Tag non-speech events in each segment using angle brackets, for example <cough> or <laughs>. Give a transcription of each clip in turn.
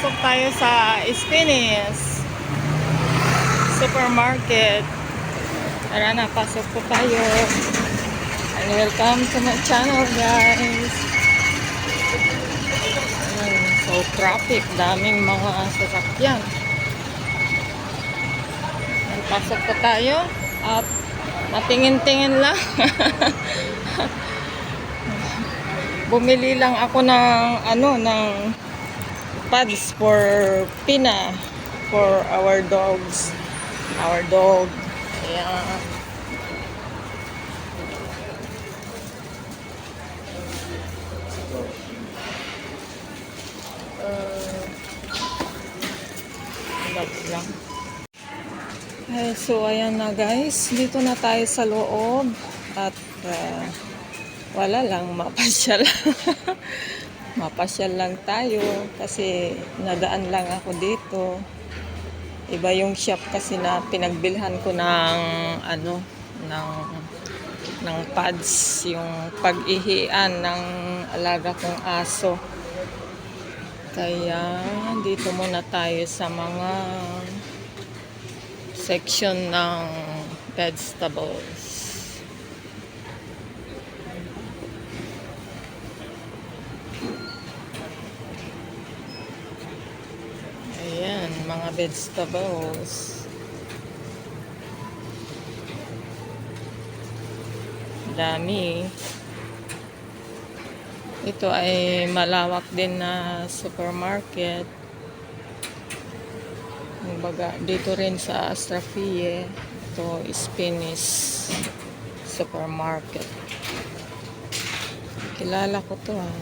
pasok tayo sa Spinis Supermarket. Tara na, pasok po tayo. And welcome to my channel guys. So traffic, daming mga sasakyan. Ayan, pasok po tayo at matingin-tingin lang. <laughs> Bumili lang ako ng ano ng pads for Pina for our dogs. Our dog. Ayan. Uh, lang. Eh, so, ayan na guys. Dito na tayo sa loob. At uh, wala lang, mapasyal. <laughs> mapasyal lang tayo. Kasi nadaan lang ako dito. Iba yung shop kasi na pinagbilhan ko ng ano, ng ng pads, yung pag-ihian ng alaga kong aso. Kaya dito muna tayo sa mga section ng vegetables. Ayan, mga vegetables. Dami. Ito ay malawak din na supermarket. Kumbaga, dito rin sa Astrafie, ito Spanish supermarket. Kilala ko to ah.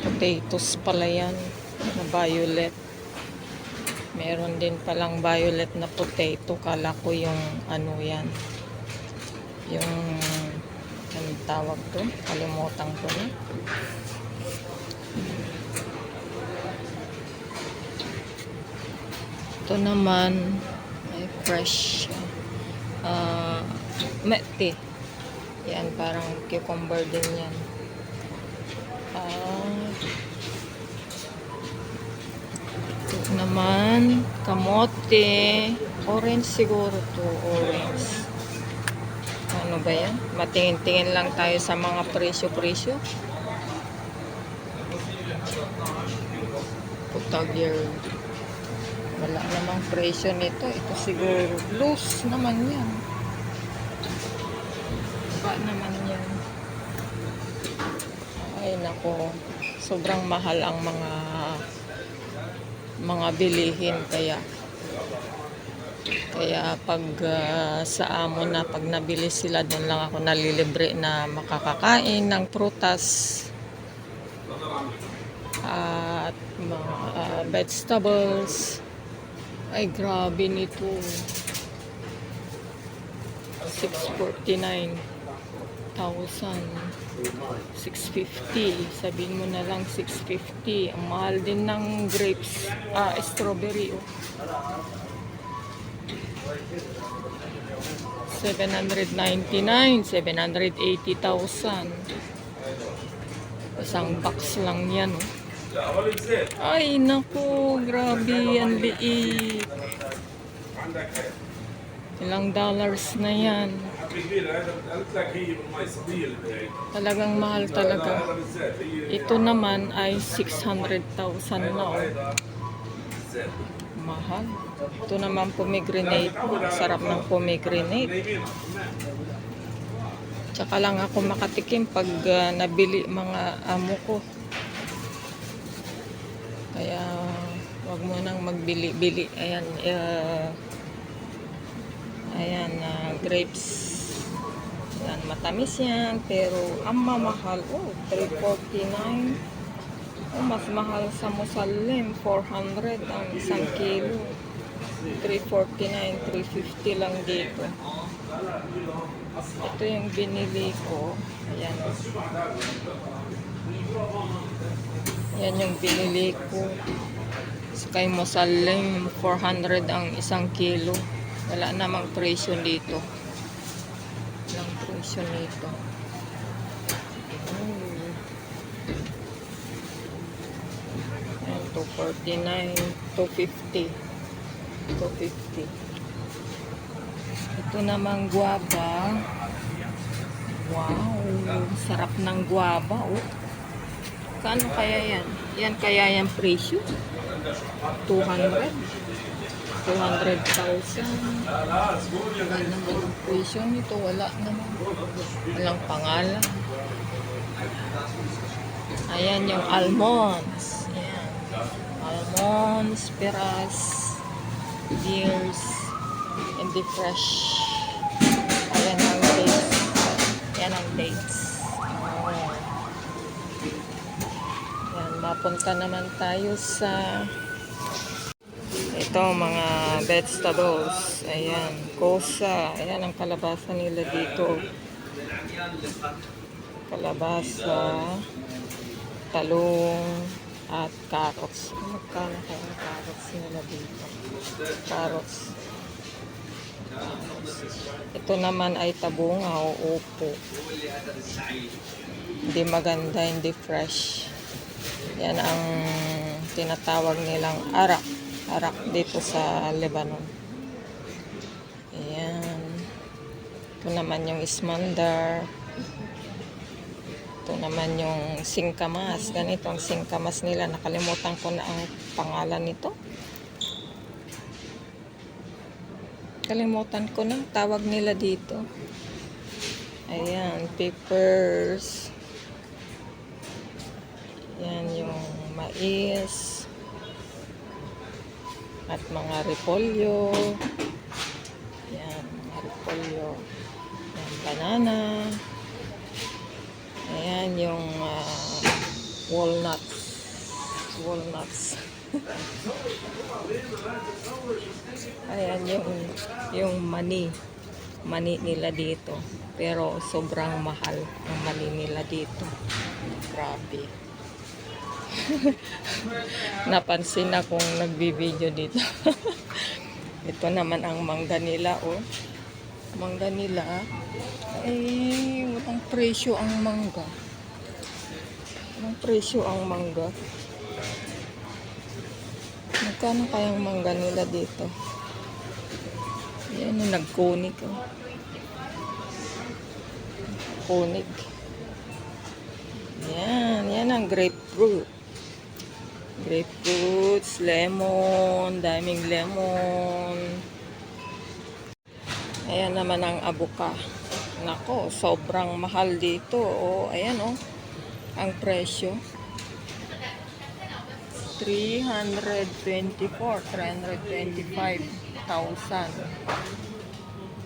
Potatoes pala yan, na violet. Meron din palang violet na potato. Kala ko yung ano yan. Yung anong tawag to? Kalimutan ko na. Ito naman ay fresh. Uh, mete. Yan, parang cucumber din yan. Ah, naman, kamote. Orange siguro to, orange. Ano ba yan? Matingin-tingin lang tayo sa mga presyo-presyo. Putagir. Wala namang presyo nito. Ito siguro loose naman yan. Baka naman yan. Ay nako, sobrang mahal ang mga mga bilihin. Kaya kaya pag ah, sa amo na pag nabili sila doon lang ako nalilibre na makakakain ng prutas. At mga ah, vegetables. Ay grabe nito. 649 650 sabihin mo na lang 650 ang mahal din ng grapes. Ah strawberry oh. 799 780,000 isang box lang yan oh. ay naku grabe ang liit. Ilang dollars na yan Talagang mahal talaga. Ito naman ay 600,000 na. Oh. Mahal. Ito naman pomegranate. Sarap ng pomegranate. Tsaka lang ako makatikim pag ah, nabili mga amo ko. Kaya wag mo nang magbili-bili. Ayan. ah, ayan. ah, grapes. Matamis yan, pero ang mamahal, oh, 349. Oh, mas mahal sa Musalim, 400 ang isang kilo. 349, 350 lang dito. Ito yung binili ko. Ayan. Yan yung binili ko. Sa kay Musalim, 400 ang isang kilo. Wala namang presyo dito presyo nito. Hmm. 249, 250. 250. Ito namang guava. Wow, sarap ng guava, oh. Kano kaya yan? Yan kaya yan presyo? 200? 200,000. Wala naman presyo nito. Wala naman. Walang pangalan. Ayan yung almonds. Ayan. Almonds, peras, deers, and the fresh. Ayan ang dates. Ayan ang dates. Oh. Yan, mapunta naman tayo sa ito mga vegetables. Ayan, kosa. Ayan ang kalabasa nila dito. Kalabasa, talong, at carrots. Magkano kaya ang carrots nila dito? Carrots. Ito naman ay tabungaw, upo. Hindi maganda, hindi fresh. Yan ang tinatawag nilang arak. Arak dito sa Lebanon. Ayan. Ito naman yung ismandar. Ito naman yung singkamas. Ganito ang singkamas nila. Nakalimutan ko na ang pangalan nito. Kalimutan ko na tawag nila dito. Ayan, peppers. Yan yung mais. At mga repolyo. Yan, mga repolyo. Yan, banana. Ayan yung ah, walnuts. Walnuts. <laughs> Ayan yung yung mani. Mani nila dito. Pero sobrang mahal ang mani nila dito. Grabe. <laughs> Napansin na kung nagbibideo dito. <laughs> Ito naman ang mangga nila, oh. Mangga nila. Eh, walang presyo ang mangga. Walang presyo ang mangga. Magkano kayang mangga nila dito? Yan yung nagkunik. Oh. Kunik. Yan, yan ang grapefruit. Grapefruits, lemon, daming lemon. Ayan naman ang abuka. Nako, sobrang mahal dito. Oh, ayan oh. Ang presyo. 324, 325,000.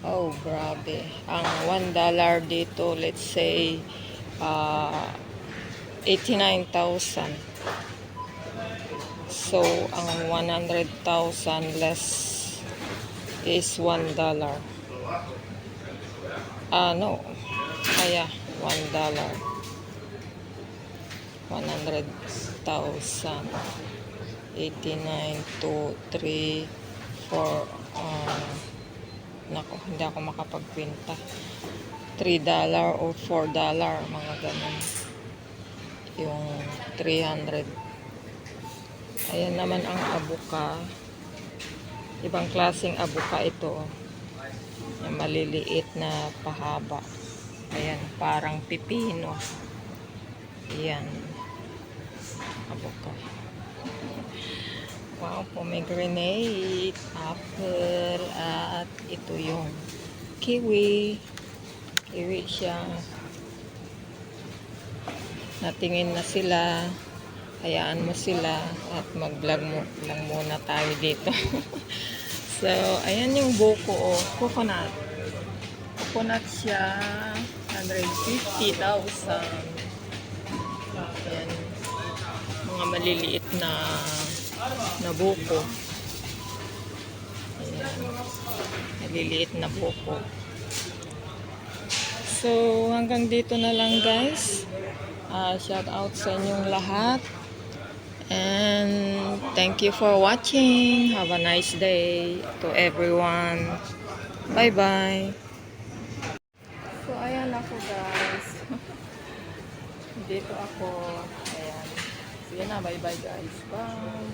Oh, grabe. Ang 1 dollar dito, let's say, uh, 89,000. So, ang 100,000 less is 1 dollar. Ah, no. Kaya, 1 dollar. 100,000. 89, 2, 3, 4, uh, nako, hindi ako makapagkwenta. 3 dollar o 4 dollar, mga ganun. Yung 300. Ayan naman ang abuka. Ibang klaseng abuka ito. Yung maliliit na pahaba. Ayan, parang pipino. Ayan. Abuka. Wow, pomegranate, apple, at ito yung kiwi. Kiwi siya. Natingin na sila. Hayaan mo sila at mag-vlog mo lang muna tayo dito. <laughs> so, ayan yung buko, oh. Coconut. Coconut siya. 150,000. Ayan. Mga maliliit na na buko. Ayan. Maliliit na buko. So, hanggang dito na lang guys. Uh, shout out sa inyong lahat. And thank you for watching. Have a nice day to everyone. Bye-bye. So, ayan ako guys. <laughs> Dito ako. Ayan. Sige na, bye-bye guys. Bye.